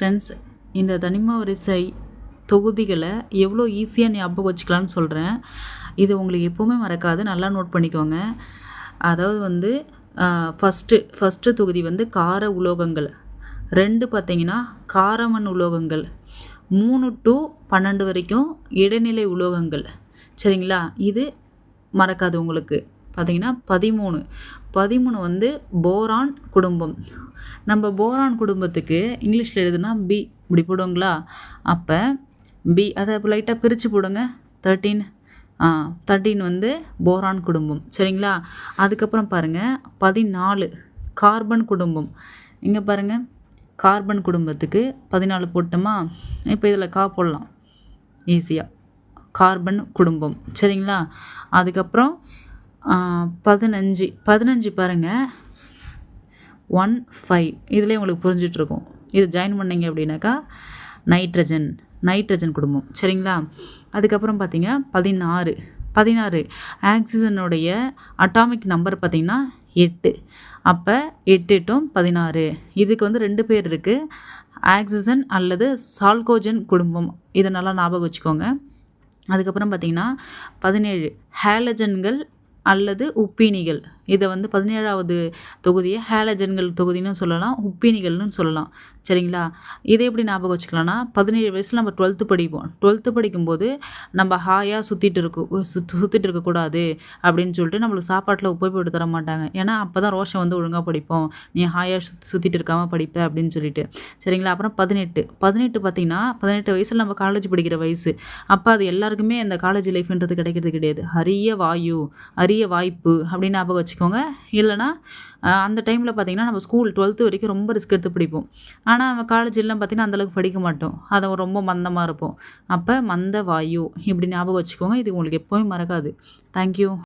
Friends இந்த தனிம வரிசை தொகுதிகளை எவ்வளோ ஈஸியாக ஞாபகம் வச்சுக்கலான்னு சொல்கிறேன் இது உங்களுக்கு எப்போவுமே மறக்காது. நல்லா நோட் பண்ணிக்கோங்க. அதாவது வந்து ஃபஸ்ட்டு ஃபஸ்ட்டு தொகுதி வந்து கார உலோகங்கள். ரெண்டு பார்த்தீங்கன்னா காரமண் உலோகங்கள். மூணு டு பன்னெண்டு வரைக்கும் இடைநிலை உலோகங்கள். சரிங்களா? இது மறக்காது உங்களுக்கு. பார்த்தீங்கன்னா பதிமூணு. பதிமூணு வந்து போரான் குடும்பம். நம்ம போரான் குடும்பத்துக்கு இங்கிலீஷில் எழுதுனா பி. இப்படி போடுங்களா அப்போ பி. அதை லைட்டாக பிரித்து போடுங்க. தேர்ட்டீன் ஆ தேர்ட்டீன் வந்து போரான் குடும்பம். சரிங்களா? அதுக்கப்புறம் பாருங்கள் பதினாலு. கார்பன் குடும்பம். இங்கே பாருங்கள் கார்பன் குடும்பத்துக்கு பதினாலு போட்டோமா? இப்போ இதில் கா போடலாம். ஈஸியாக கார்பன் குடும்பம். சரிங்களா? அதுக்கப்புறம் பதினஞ்சு. பதினஞ்சு பாருங்கள் ஒன் ஃபைவ் இதிலே உங்களுக்கு புரிஞ்சிட்ருக்கும். இது ஜாயின் பண்ணிங்க அப்படின்னாக்கா நைட்ரஜன் நைட்ரஜன் குடும்பம். சரிங்களா? அதுக்கப்புறம் பார்த்தீங்க பதினாறு. பதினாறு. ஆக்சிஜனுடைய அட்டாமிக் நம்பர் பார்த்திங்கன்னா எட்டு. அப்போ எட்டு எட்டும் பதினாறு. இதுக்கு வந்து ரெண்டு பேர் இருக்குது ஆக்சிஜன் அல்லது சால்கோஜன் குடும்பம். இதை நல்லா ஞாபகம் வச்சுக்கோங்க. அதுக்கப்புறம் பார்த்திங்கன்னா பதினேழு. ஹேலஜன்கள் அல்லது உப்பீனிகள். இதை வந்து பதினேழாவது தொகுதியை ஹேலஜன்கள் தொகுதின்னு சொல்லலாம் உப்பீனிகள்னு சொல்லலாம். சரிங்களா? இதை எப்படி ஞாபகம் வச்சுக்கலாம்னா பதினேழு வயசில் நம்ம டுவெல்த்து படிப்போம். டுவெல்த்து படிக்கும்போது நம்ம ஹாயாக சுற்றிட்டு இருக்கும் சுத் சுற்றிட்டு இருக்கக்கூடாது அப்படின்னு சொல்லிட்டு நம்மளுக்கு சாப்பாட்டில் உப்பு போட்டு தர மாட்டாங்க. ஏன்னா அப்போ தான் ரோஷம் வந்து ஒழுங்காக படிப்போம். நீ ஹாயாக சுத் சுற்றிட்டு இருக்காமல் படிப்ப அப்படின்னு சொல்லிட்டு. சரிங்களா? அப்புறம் பதினெட்டு. பதினெட்டு பார்த்திங்கன்னா பதினெட்டு வயசில் நம்ம காலேஜ் படிக்கிற வயசு. அப்போ அது எல்லாருக்குமே அந்த காலேஜ் லைஃப்ன்றது கிடைக்கிறது கிடையாது. அரிய வாயு அரிய வாய்ப்பு அப்படின்னு ஞாபகம் வச்சுக்கோங்க இல்லைனா அந்த டைமில் பார்த்திங்கன்னா நம்ம ஸ்கூல் டுவெல்த்து வரைக்கும் ரொம்ப ரிஸ்க் எடுத்து படிப்போம். ஆனால் நம்ம காலேஜெல்லாம் பார்த்திங்கன்னா அந்தளவுக்கு படிக்க மாட்டோம். அதை ரொம்ப மந்தமாக இருப்போம். அப்போ மந்த வாயு இப்படி ஞாபகம் வச்சுக்கோங்க. இது உங்களுக்கு எப்போவும் மறக்காது. தேங்க்யூ